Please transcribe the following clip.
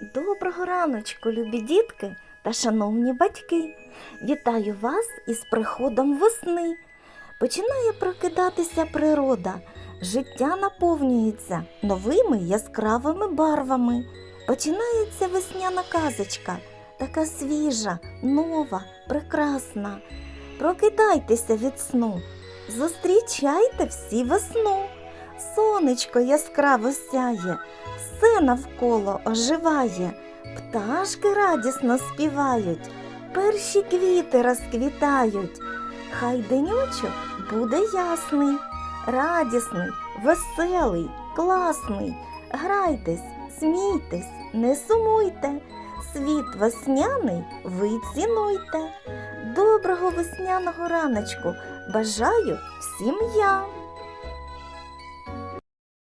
Доброго раночку, любі дітки та шановні батьки. Вітаю вас із приходом весни. Починає прокидатися природа. Життя наповнюється новими яскравими барвами. Починається весняна казочка, така свіжа, нова, прекрасна. Прокидайтеся від сну, зустрічайте всі весну. Сонечко яскраво сяє, все навколо оживає, пташки радісно співають, перші квіти розквітають. Хай денючок буде ясний, радісний, веселий, класний. Грайтесь, смійтесь, не сумуйте. Світ весняний ви цінуйте. Доброго весняного раночку бажаю всім я.